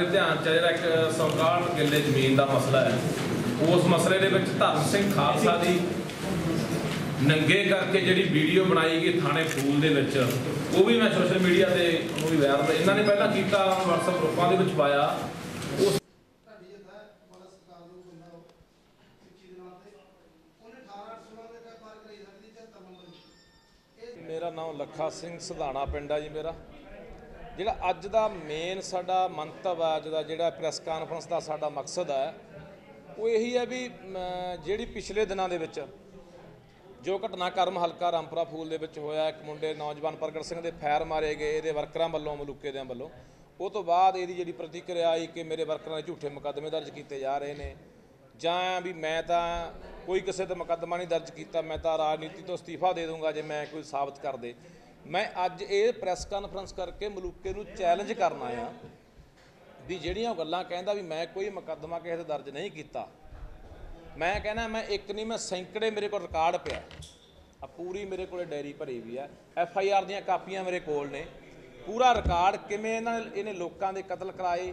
ਸਾਡੇ ਧਿਆਨ ਚ ਜਿਹੜਾ ਇੱਕ ਸੰਕਾਲ ਕਿੱਲੇ ਜ਼ਮੀਨ ਦਾ ਮਸਲਾ ਹੈ, ਉਸ ਮਸਲੇ ਦੇ ਵਿੱਚ ਧਰਮ ਸਿੰਘ ਖਾਲਸਾ ਦੀ ਨੰਗੇ ਕਰਕੇ ਜਿਹੜੀ ਵੀਡੀਓ ਬਣਾਈ ਗਈ ਥਾਣੇ ਫੂਲ ਦੇ ਵਿੱਚ, ਉਹ ਵੀ ਮੈਂ ਸੋਸ਼ਲ ਮੀਡੀਆ ਤੇ ਉਹ ਵੀ ਵਾਇਰਲ ਇਹਨਾਂ ਨੇ ਪਹਿਲਾਂ ਕੀਤਾ WhatsApp ਗਰੁੱਪਾਂ ਦੇ ਵਿੱਚ ਪਾਇਆ। ਉਸ ਮੇਰਾ ਨਾਮ ਲੱਖਾ ਸਿੰਘ ਸਧਾਣਾ ਪਿੰਡ ਆ ਜੀ ਮੇਰਾ। ਜਿਹੜਾ ਅੱਜ ਦਾ ਮੇਨ ਸਾਡਾ ਮੰਤਵ ਆ, ਅੱਜ ਦਾ ਜਿਹੜਾ ਪ੍ਰੈਸ ਕਾਨਫਰੰਸ ਦਾ ਸਾਡਾ ਮਕਸਦ ਹੈ ਉਹ ਇਹੀ ਹੈ ਵੀ ਜਿਹੜੀ ਪਿਛਲੇ ਦਿਨਾਂ ਦੇ ਵਿੱਚ ਜੋ ਘਟਨਾਕ੍ਰਮ ਹਲਕਾ ਰਾਮਪੁਰਾ ਫੂਲ ਦੇ ਵਿੱਚ ਹੋਇਆ, ਇੱਕ ਮੁੰਡੇ ਨੌਜਵਾਨ ਪ੍ਰਗਟ ਸਿੰਘ ਦੇ ਫੈਰ ਮਾਰੇ ਗਏ, ਇਹਦੇ ਵਰਕਰਾਂ ਵੱਲੋਂ, ਮਲੂਕੇ ਦਿਆਂ ਵੱਲੋਂ, ਉਹ ਤੋਂ ਬਾਅਦ ਇਹਦੀ ਜਿਹੜੀ ਪ੍ਰਤੀਕਿਰਿਆ ਆਈ ਕਿ ਮੇਰੇ ਵਰਕਰਾਂ ਦੇ ਝੂਠੇ ਮੁਕੱਦਮੇ ਦਰਜ ਕੀਤੇ ਜਾ ਰਹੇ ਨੇ, ਜਾਂ ਵੀ ਮੈਂ ਤਾਂ ਕੋਈ ਕਿਸੇ ਤੇ ਮੁਕੱਦਮਾ ਨਹੀਂ ਦਰਜ ਕੀਤਾ, ਮੈਂ ਤਾਂ ਰਾਜਨੀਤੀ ਤੋਂ ਅਸਤੀਫਾ ਦੇ ਦੂੰਗਾ ਜੇ ਮੈਂ ਕੋਈ ਸਾਬਤ ਕਰ ਦੇ। ਮੈਂ ਅੱਜ ਇਹ ਪ੍ਰੈਸ ਕਾਨਫਰੰਸ ਕਰਕੇ ਮਲੂਕੇ ਨੂੰ ਚੈਲੰਜ ਕਰਨ ਆਇਆ ਵੀ ਜਿਹੜੀਆਂ ਉਹ ਗੱਲਾਂ ਕਹਿੰਦਾ ਵੀ ਮੈਂ ਕੋਈ ਮੁਕੱਦਮਾ ਕਿਸੇ ਤੇ ਦਰਜ ਨਹੀਂ ਕੀਤਾ। ਮੈਂ ਕਹਿੰਦਾ ਮੈਂ ਇੱਕ ਨਹੀਂ, ਮੈਂ ਸੈਂਕੜੇ ਮੇਰੇ ਕੋਲ ਰਿਕਾਰਡ ਪਿਆ ਆ ਪੂਰੀ ਮੇਰੇ ਕੋਲੇ ਡਾਇਰੀ ਭਰੀ ਵੀ ਆ ਐਫ ਆਈ ਆਰ ਦੀਆਂ ਕਾਪੀਆਂ ਮੇਰੇ ਕੋਲ ਨੇ। ਪੂਰਾ ਰਿਕਾਰਡ ਕਿਵੇਂ ਇਹਨਾਂ ਇਹਨੇ ਲੋਕਾਂ ਦੇ ਕਤਲ ਕਰਾਏ,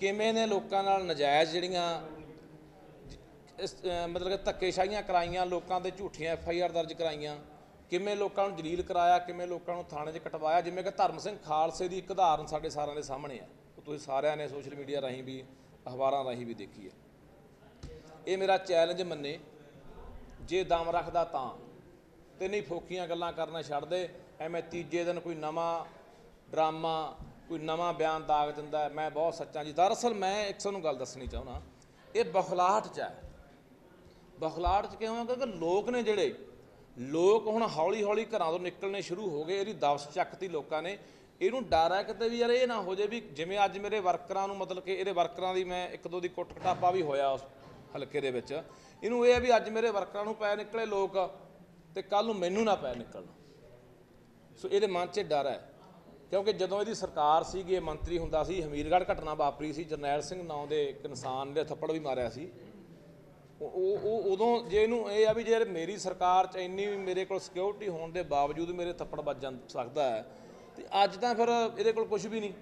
ਕਿਵੇਂ ਨੇ ਲੋਕਾਂ ਨਾਲ ਨਜਾਇਜ਼ ਜਿਹੜੀਆਂ ਮਤਲਬ ਕਿ ਧੱਕੇਸ਼ਾਹੀਆਂ ਕਰਾਈਆਂ, ਲੋਕਾਂ ਦੇ ਝੂਠੀਆਂ ਐਫ ਆਈ ਆਰ ਦਰਜ ਕਰਾਈਆਂ। ਕਿਵੇਂ ਲੋਕਾਂ ਨੂੰ ਜਲੀਲ ਕਰਾਇਆ, ਕਿਵੇਂ ਲੋਕਾਂ ਨੂੰ ਥਾਣੇ 'ਚ ਕਟਵਾਇਆ, ਜਿਵੇਂ ਕਿ ਧਰਮ ਸਿੰਘ ਖਾਲਸੇ ਦੀ ਇੱਕ ਉਦਾਹਰਨ ਸਾਡੇ ਸਾਰਿਆਂ ਦੇ ਸਾਹਮਣੇ ਆ। ਉਹ ਤੁਸੀਂ ਸਾਰਿਆਂ ਨੇ ਸੋਸ਼ਲ ਮੀਡੀਆ ਰਾਹੀਂ ਵੀ, ਅਖਬਾਰਾਂ ਰਾਹੀਂ ਵੀ ਦੇਖੀ ਹੈ। ਇਹ ਮੇਰਾ ਚੈਲੰਜ ਮੰਨੇ, ਜੇ ਦਮ ਰੱਖਦਾ ਤਾਂ। ਤੇ ਨਹੀਂ ਫੋਕੀਆਂ ਗੱਲਾਂ ਕਰਨਾ ਛੱਡ ਦੇ ਐਵੇਂ ਤੀਜੇ ਦਿਨ ਕੋਈ ਨਵਾਂ ਡਰਾਮਾ, ਕੋਈ ਨਵਾਂ ਬਿਆਨ ਦਾਗ ਦਿੰਦਾ ਮੈਂ ਬਹੁਤ ਸੱਚਾ ਜੀ। ਦਰਅਸਲ ਮੈਂ ਇੱਕ ਤੁਹਾਨੂੰ ਗੱਲ ਦੱਸਣੀ ਚਾਹੁੰਦਾ, ਇਹ ਬਖਲਾਹਟ ਚ ਹੈ। ਬਖਲਾਹਟ ਚ ਕਿਉਂ ਹੈ? ਕਿਉਂਕਿ ਲੋਕ ਨੇ ਜਿਹੜੇ ਲੋਕ ਹੁਣ ਹੌਲੀ ਹੌਲੀ ਘਰਾਂ ਤੋਂ ਨਿਕਲਣੇ ਸ਼ੁਰੂ ਹੋ ਗਏ, ਇਹਦੀ ਦਵਸ ਚੱਕਤੀ ਲੋਕਾਂ ਨੇ। ਇਹਨੂੰ ਡਰ ਹੈ ਕਿਤੇ ਵੀ ਯਾਰ ਇਹ ਨਾ ਹੋ ਜੇ ਵੀ ਜਿਵੇਂ ਅੱਜ ਮੇਰੇ ਵਰਕਰਾਂ ਨੂੰ ਮਤਲਬ ਕਿ ਇਹਦੇ ਵਰਕਰਾਂ ਦੀ ਮੈਂ ਇੱਕ ਦੋ ਦੀ ਕੁੱਟ ਕਟਾਪਾ ਵੀ ਹੋਇਆ ਉਸ ਹਲਕੇ ਦੇ ਵਿੱਚ। ਇਹਨੂੰ ਇਹ ਹੈ ਵੀ ਅੱਜ ਮੇਰੇ ਵਰਕਰਾਂ ਨੂੰ ਪੈ ਨਿਕਲੇ ਲੋਕ ਤੇ ਕੱਲ ਨੂੰ ਮੈਨੂੰ ਨਾ ਪੈ ਨਿਕਲਣ। ਸੋ ਇਹਦੇ ਮਨ 'ਚ ਡਰ ਹੈ। ਕਿਉਂਕਿ ਜਦੋਂ ਇਹਦੀ ਸਰਕਾਰ ਸੀਗੀ, ਇਹ ਮੰਤਰੀ ਹੁੰਦਾ ਸੀ, ਹਮੀਰਗੜ੍ਹ ਘਟਨਾ ਵਾਪਰੀ ਸੀ, ਜਰਨੈਲ ਸਿੰਘ ਨਾਂ ਦੇ ਇੱਕ ਇਨਸਾਨ ਨੇ ਥੱਪੜ ਵੀ ਮਾਰਿਆ ਸੀ। ਉਹ ਉਹ ਉਹ ਉਦੋਂ ਜੇ ਇਹਨੂੰ ਇਹ ਆ ਵੀ ਜੇ ਮੇਰੀ ਸਰਕਾਰ 'ਚ ਇੰਨੀ ਮੇਰੇ ਕੋਲ ਸਿਕਿਉਰਿਟੀ ਹੋਣ ਦੇ ਬਾਵਜੂਦ ਮੇਰੇ ਥੱਪੜ ਵੱਜ ਜਾਂ ਸਕਦਾ ਹੈ, ਤੇ ਅੱਜ ਤਾਂ ਫਿਰ ਇਹਦੇ ਕੋਲ ਕੁਝ ਵੀ ਨਹੀਂ।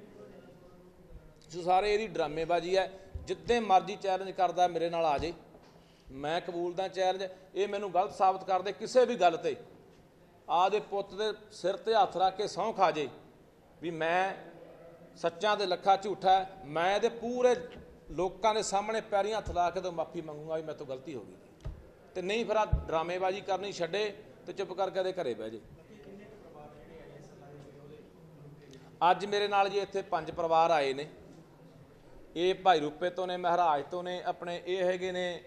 ਸੋ ਸਾਰੇ ਇਹਦੀ ਡਰਾਮੇਬਾਜ਼ੀ ਹੈ ਜਿੱਦੇ ਮਰਜ਼ੀ ਚੈਲੰਜ ਕਰਦਾ ਮੇਰੇ ਨਾਲ ਆ ਜੇ। ਮੈਂ ਕਬੂਲਦਾ ਚੈਲੰਜ ਇਹ ਮੈਨੂੰ ਗਲਤ ਸਾਬਤ ਕਰਦੇ ਕਿਸੇ ਵੀ ਗੱਲ ਤੇ। ਆਦੇ ਪੁੱਤ ਦੇ ਸਿਰ ਤੇ ਹੱਥ ਰੱਖ ਕੇ ਸੌਂ ਖਾ ਜੇ ਵੀ ਮੈਂ ਸੱਚਾਂ ਦੇ ਲੱਖਾ ਝੂਠਾ ਮੈਂ ਇਹਦੇ ਪੂਰੇ ਲੋਕਾਂ ਦੇ ਸਾਹਮਣੇ ਪੈਰੀਂ ਹੱਥ ਲਾ ਕੇ ਤਾਂ ਮਾਫੀ ਮੰਗੂਗਾ ਵੀ ਮੇਰੇ ਤੋਂ ਗਲਤੀ ਹੋ ਗਈ। ਤੇ ਨਹੀਂ ਫਿਰ ਆ ਡਰਾਮੇਬਾਜ਼ੀ ਕਰਨੀ ਛੱਡੇ ਤੇ ਚੁੱਪ ਕਰਕੇ ਇਹਦੇ ਘਰੇ ਬਹਿ ਜੇ। ਅੱਜ ਮੇਰੇ ਨਾਲ ਜੀ ਇੱਥੇ ਪੰਜ ਪਰਿਵਾਰ ਆਏ ਨੇ। ਇਹ ਭਾਈ ਰੂਪੇ ਤੋਂ ਨੇ, ਮਹਾਰਾਜ ਤੋਂ ਨੇ, ਆਪਣੇ ਇਹ ਹੈਗੇ ਨੇ।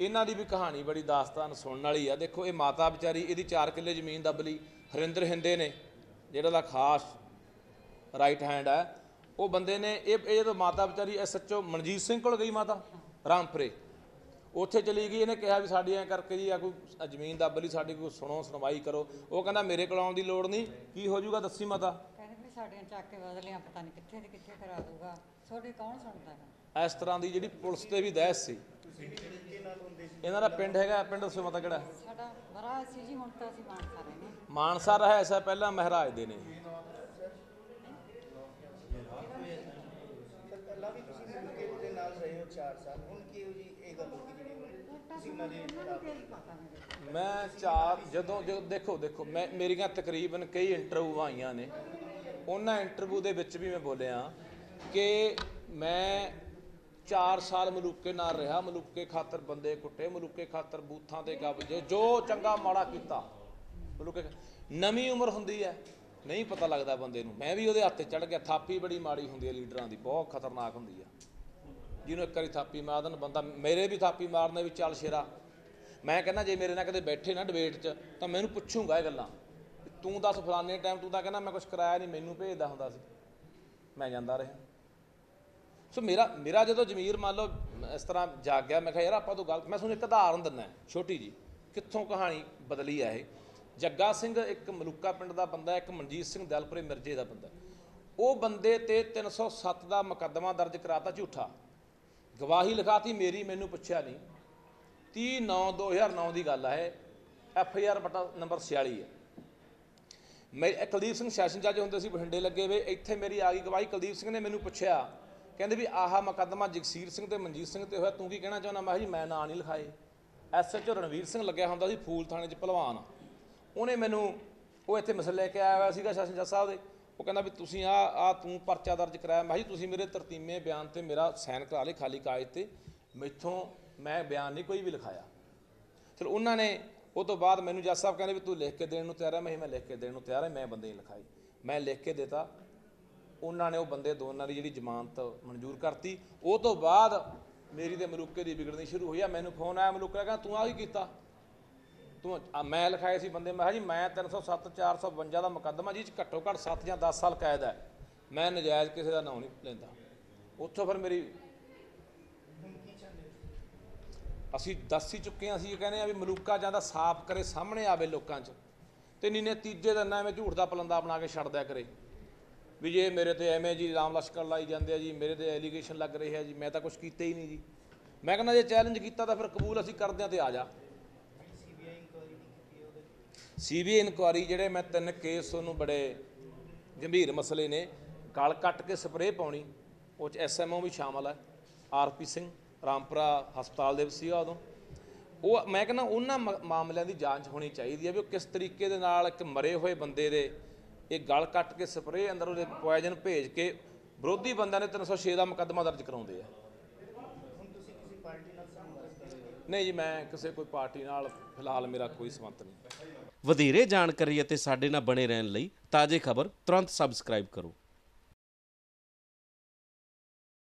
ਇਹਨਾਂ ਦੀ ਵੀ ਕਹਾਣੀ ਬੜੀ ਦਾਸਤਾਨ ਸੁਣਨ ਵਾਲੀ ਆ। ਦੇਖੋ, ਇਹ ਮਾਤਾ ਵਿਚਾਰੀ, ਇਹਦੀ 4 ਕਿੱਲੇ ਜ਼ਮੀਨ ਦੱਬ ਲਈ। ਹਰਿੰਦਰ ਹਿੰਦੇ ਨੇ, ਜਿਹੜਾ ਦਾ ਖਾਸ ਰਾਈਟ ਹੈਂਡ ਹੈ ਉਹ ਬੰਦੇ ਨੇ ਇਹ ਇਹ ਜਦੋਂ ਮਾਤਾ ਵਿਚਾਰੀ ਐਸਐਚਓ ਮਨਜੀਤ ਸਿੰਘ ਕੋਲ ਗਈ ਮਾਤਾ ਰਾਮਪੁਰੇ। ਉੱਥੇ ਚਲੀ ਗਈ ਇਹਨੇ ਕਿਹਾ ਵੀ ਸਾਡੀ ਐ ਕਰਕੇ ਜੀ ਆ ਕੋਈ ਜ਼ਮੀਨ ਦੱਬ ਲਈ ਸਾਡੀ ਕੋਈ ਸੁਣੋ ਸੁਣਵਾਈ ਕਰੋ। ਉਹ ਕਹਿੰਦਾ ਮੇਰੇ ਕੋਲ ਆਉਣ ਦੀ ਲੋੜ ਨਹੀਂ। ਕੀ ਹੋ ਜਾਊਗਾ ਦੱਸੀ ਮਾਤਾ। ਕਹਿੰਦੇ ਵੀ ਸਾਡੀਆਂ ਚੱਕ ਕੇ ਬਦਲੀਆਂ ਪਤਾ ਨਹੀਂ ਕਿੱਥੇ ਦੇ ਕਿੱਥੇ ਕਰਾ ਦੂਗਾ ਤੁਹਾਡੀ ਕੌਣ ਸੁਣਦਾ ਹੈ? ਇਸ ਤਰ੍ਹਾਂ ਦੀ ਜਿਹੜੀ ਪੁਲਿਸ ਤੇ ਵੀ ਦਹਿਸ ਸੀ। ਇਹਨਾਂ ਦਾ ਪਿੰਡ ਹੈਗਾ ਪਿੰਡ ਦੱਸੋ ਮਾਤਾ ਕਿਹੜਾ? ਸਾਡਾ ਬੜਾ ਸੀ ਜੀ ਹੁਣ ਤਾਂ ਅਸੀਂ ਮਾਨਸਾ ਰਹੇ ਨੇ ਮਾਨਸਾ ਰਹਾ ਐਸਾ ਪਹਿਲਾਂ ਮਹਾਰਾਜ ਦੇ ਨੇ। 4 ਸਾਲ ਹੁਣ ਕਿਹੋ ਜੀ ਇਹ ਗੱਲ ਹੋ ਗਈ ਜਿਹੜੀ ਤੁਸੀਂ ਉਹਨਾਂ ਦੇ ਪਤਾ ਨਹੀਂ ਮੈਂ ਚਾਰ ਜਦੋਂ ਜਦੋਂ ਦੇਖੋ ਦੇਖੋ ਮੈਂ ਮੇਰੀਆਂ ਤਕਰੀਬਨ ਕਈ ਇੰਟਰਵਿਊ ਆਈਆਂ ਨੇ। ਉਹਨਾਂ ਇੰਟਰਵਿਊ ਦੇ ਵਿੱਚ ਵੀ ਮੈਂ ਬੋਲਿਆ ਕਿ ਮੈਂ 4 ਸਾਲ ਮਲੂਕੇ ਨਾਲ ਰਿਹਾ ਮਲੂਕੇ ਖਾਤਰ ਬੰਦੇ ਕੁੱਟੇ ਮਲੂਕੇ ਖਾਤਰ ਬੂਥਾਂ ਤੇ ਕਬਜ਼ੇ ਜੋ ਚੰਗਾ ਮਾੜਾ ਕੀਤਾ। ਮਲੂਕੇ ਨਵੀਂ ਉਮਰ ਹੁੰਦੀ ਹੈ ਨਹੀਂ ਪਤਾ ਲੱਗਦਾ ਬੰਦੇ ਨੂੰ। ਮੈਂ ਵੀ ਉਹਦੇ ਹੱਥੇ ਚੜ ਗਿਆ। ਥਾਪੀ ਬੜੀ ਮਾੜੀ ਹੁੰਦੀ ਹੈ ਲੀਡਰਾਂ ਦੀ ਬਹੁਤ ਖਤਰਨਾਕ ਹੁੰਦੀ ਹੈ। ਜਿਹਨੂੰ ਇੱਕ ਵਾਰੀ ਥਾਪੀ ਮਾਰ ਦੇਣ, ਬੰਦਾ ਮੇਰੇ ਵੀ ਥਾਪੀ ਮਾਰਨੇ ਵੀ ਚੱਲ ਸ਼ੇਰਾ। ਮੈਂ ਕਹਿੰਦਾ, ਜੇ ਮੇਰੇ ਨਾਲ ਕਦੇ ਬੈਠੇ ਨਾ ਡਿਬੇਟ 'ਚ, ਤਾਂ ਮੈਨੂੰ ਪੁੱਛੂਗਾ ਇਹ ਗੱਲਾਂ। ਤੂੰ ਦੱਸ ਫਲਾਣੇ ਟਾਈਮ ਤੂੰ ਤਾਂ ਕਹਿੰਦਾ, ਮੈਂ ਕੁਝ ਕਰਾਇਆ ਨਹੀਂ, ਮੈਨੂੰ ਭੇਜਦਾ ਹੁੰਦਾ ਸੀ। ਮੈਂ ਜਾਂਦਾ ਰਿਹਾ। ਸੋ ਮੇਰਾ ਮੇਰਾ ਜਦੋਂ ਜ਼ਮੀਰ ਮੰਨ ਲਓ, ਇਸ ਤਰ੍ਹਾਂ ਜਾਗ ਗਿਆ, ਮੈਂ ਕਿਹਾ, ਯਾਰ, ਆਪਾਂ ਤੋਂ ਗਲਤ ਮੈਂ ਤੁਹਾਨੂੰ ਇੱਕ ਉਦਾਹਰਨ ਦਿੰਦਾ ਛੋਟੀ ਜੀ ਕਿੱਥੋਂ ਕਹਾਣੀ ਬਦਲੀ ਆ ਇਹ? ਜੱਗਾ ਸਿੰਘ ਇੱਕ ਮਲੂਕਾ ਪਿੰਡ ਦਾ ਬੰਦਾ ਇੱਕ ਮਨਜੀਤ ਸਿੰਘ ਦਲਪੁਰੇ ਮਿਰਜੇ ਦਾ ਬੰਦਾ ਉਹ ਬੰਦੇ ਤੇ 307 ਦਾ ਮੁਕੱਦਮਾ ਦਰਜ ਕਰਾਤਾ ਝੂਠਾ। ਗਵਾਹੀ ਲਿਖਾਤੀ, ਮੇਰੀ ਮੈਨੂੰ ਪੁੱਛਿਆ ਨਹੀਂ। 30 9 2009 ਦੀ ਗੱਲ ਹੈ ਐਫ ਆਈ ਆਰ ਬਟਾ ਨੰਬਰ 46 ਹੈ। ਮੈਂ ਕੁਲਦੀਪ ਸਿੰਘ ਸੈਸ਼ਨ ਜੱਜ ਹੁੰਦੇ ਸੀ, ਬਠਿੰਡੇ ਲੱਗੇ ਵੇ। ਇੱਥੇ ਮੇਰੀ ਆ ਗਈ ਗਵਾਹੀ। ਕੁਲਦੀਪ ਸਿੰਘ ਨੇ ਮੈਨੂੰ ਪੁੱਛਿਆ, ਕਹਿੰਦੇ ਵੀ ਆਹਾ ਮੁਕੱਦਮਾ ਜਗਸੀਰ ਸਿੰਘ ਤੇ ਮਨਜੀਤ ਸਿੰਘ ਤੇ ਹੋਇਆ। ਤੂੰ ਕੀ ਕਹਿਣਾ ਚਾਹੁੰਦਾ? ਮੈਂ ਕਿਹਾ ਜੀ, ਮੈਂ ਨਾਂ ਨਹੀਂ ਲਿਖਾਏ। ਐਸਐਚਓ ਰਣਵੀਰ ਸਿੰਘ ਲੱਗਿਆ ਹੁੰਦਾ ਸੀ, ਫੂਲ ਥਾਣੇ 'ਚ ਭਲਵਾਨ। ਉਹਨੇ ਮੈਨੂੰ, ਉਹ ਇੱਥੇ ਮਸਲੇ ਲੈ ਕੇ ਆਇਆ ਹੋਇਆ ਸੀਗਾ ਸੈਸ਼ਨ ਜੱਜ ਸਾਹਿਬ ਦੇ। ਉਹ ਕਹਿੰਦਾ ਵੀ ਤੁਸੀਂ ਆ ਆ ਤੂੰ ਪਰਚਾ ਦਰਜ ਕਰਾਇਆ। ਮੈਂ ਜੀ, ਤੁਸੀਂ ਮੇਰੇ ਤਰਤੀਮੇ ਬਿਆਨ ਤੇ ਮੇਰਾ ਸਾਈਨ ਕਰਾ ਲਏ ਖਾਲੀ ਕਾਗਜ਼ ਤੇ। ਮੈਥੋਂ ਮੈਂ ਬਿਆਨ ਨਹੀਂ ਕੋਈ ਵੀ ਲਿਖਾਇਆ। ਫਿਰ ਉਹਨਾਂ ਨੇ ਉਹ ਤੋਂ ਬਾਅਦ ਮੈਨੂੰ ਜੱਜ ਸਾਹਿਬ ਕਹਿੰਦੇ ਵੀ ਤੂੰ ਲਿਖ ਕੇ ਦੇਣ ਨੂੰ ਤਿਆਰ ਹੈ। ਮੈਂ ਮੈਂ ਲਿਖ ਕੇ ਦੇਣ ਨੂੰ ਤਿਆਰ ਹਾਂ, ਮੈਂ ਬੰਦੇ ਨਹੀਂ ਲਿਖਾਈ ਮੈਂ ਲਿਖ ਕੇ ਦਿੱਤਾ। ਉਹਨਾਂ ਨੇ ਉਹ ਬੰਦੇ ਦੋਨਾਂ ਦੀ ਜਿਹੜੀ ਜ਼ਮਾਨਤ ਮਨਜ਼ੂਰ ਕਰਤੀ। ਉਹ ਤੋਂ ਬਾਅਦ ਮੇਰੀ ਤੇ ਮਲੂਕੇ ਦੀ ਵਿਗੜਨੀ ਸ਼ੁਰੂ ਹੋਈ ਆ। ਮੈਨੂੰ ਫੋਨ ਆਇਆ, ਮਲੂਕਾ ਕਹਿੰਦਾ ਤੂੰ ਆ ਕੀ ਕੀਤਾ? ਤੂੰ ਆ ਮੈਂ ਲਿਖਾਏ ਸੀ ਬੰਦੇ, ਮੈਂ ਕਿਹਾ ਜੀ ਮੈਂ 307 452 ਦਾ ਮੁਕੱਦਮਾ ਜੀ ਚ ਘੱਟੋ ਘੱਟ 7 ਜਾਂ 10 ਸਾਲ ਕੈਦ ਹੈ। ਮੈਂ ਨਜਾਇਜ਼ ਕਿਸੇ ਦਾ ਨਾਂ ਨਹੀਂ ਲੈਂਦਾ। ਉੱਥੋਂ ਫਿਰ ਮੇਰੀ ਅਸੀਂ ਦੱਸ ਹੀ ਚੁੱਕੇ ਹਾਂ, ਅਸੀਂ ਇਹ ਕਹਿੰਦੇ ਆ ਵੀ ਮਲੂਕਾ ਜਾਂਦਾ ਸਾਫ਼ ਕਰੇ, ਸਾਹਮਣੇ ਆਵੇ ਲੋਕਾਂ 'ਚ। ਤੇ ਨਹੀਂ ਤੀਜੇ ਦਿਨ ਐਵੇਂ ਝੂਠ ਦਾ ਪਲੰਦਾ ਬਣਾ ਕੇ ਛੱਡ ਦਿਆ ਕਰੇ। ਵੀ ਜੇ ਮੇਰੇ ਤੇ ਐਵੇਂ ਜੀ ਰਾਮ ਲਸ਼ਕਰ ਲਾਈ ਜਾਂਦੇ ਆ ਜੀ, ਮੇਰੇ ਤੇ ਐਲੀਗੇਸ਼ਨ ਲੱਗ ਰਹੇ ਆ ਜੀ, ਮੈਂ ਤਾਂ ਕੁਝ ਕੀਤਾ ਹੀ ਨਹੀਂ ਜੀ। ਮੈਂ ਕਹਿੰਦਾ ਜੇ ਚੈਲੰਜ ਕੀਤਾ ਤਾਂ ਫਿਰ ਕਬੂਲ ਅਸੀਂ ਕਰਦੇ ਆ ਤੇ ਆ ਜਾ ਸੀਬੀਆਈ ਇਨਕੁਆਇਰੀ ਕੀਤੀ ਹੈ ਉਹਦੇ ਸੀਬੀਆਈ ਇਨਕੁਆਰੀ ਜਿਹੜੇ ਮੈਂ ਤਿੰਨ ਕੇਸ ਉਹਨੂੰ ਬੜੇ ਗੰਭੀਰ ਮਸਲੇ ਨੇ। ਗਲ ਕੱਟ ਕੇ ਸਪਰੇਅ ਪਾਉਣੀ, ਉਹ ਚ ਐਸਐਮਓ ਵੀ ਸ਼ਾਮਲ ਹੈ ਆਰਪੀ ਸਿੰਘ, ਰਾਮਪੁਰਾ ਹਸਪਤਾਲ ਦੇ ਵਿੱਚ ਸੀਗਾ ਉਦੋਂ। ਉਹ, ਮੈਂ ਕਹਿੰਦਾ ਉਹਨਾਂ ਮ- ਮਾਮਲਿਆਂ ਦੀ ਜਾਂਚ ਹੋਣੀ ਚਾਹੀਦੀ ਹੈ ਵੀ ਉਹ ਕਿਸ ਤਰੀਕੇ ਦੇ ਨਾਲ ਇੱਕ ਮਰੇ ਹੋਏ ਬੰਦੇ ਦੇ ਇਹ ਗਲ ਕੱਟ ਕੇ ਸਪਰੇਅ ਅੰਦਰ ਉਹਦੇ ਪੋਇਜ਼ਨ ਭੇਜ ਕੇ ਵਿਰੋਧੀ ਬੰਦਿਆਂ ਨੇ 306 ਦਾ ਮੁਕੱਦਮਾ ਦਰਜ ਕਰਾਉਂਦੇ ਆ। ਪਾਰਟੀ ਨਾਲ ਨਹੀਂ ਜੀ ਮੈਂ ਕਿਸੇ ਕੋਈ ਪਾਰਟੀ ਨਾਲ ਫਿਲਹਾਲ ਮੇਰਾ ਕੋਈ ਸੰਬੰਧ ਨਹੀਂ। ਵਧੇਰੇ ਜਾਣਕਾਰੀ ਅਤੇ ਸਾਡੇ ਨਾਲ ਬਣੇ ਰਹਿਣ ਲਈ ਤਾਜ਼ੇ ਖਬਰ ਤੁਰੰਤ ਸਬਸਕ੍ਰਾਈਬ ਕਰੋ।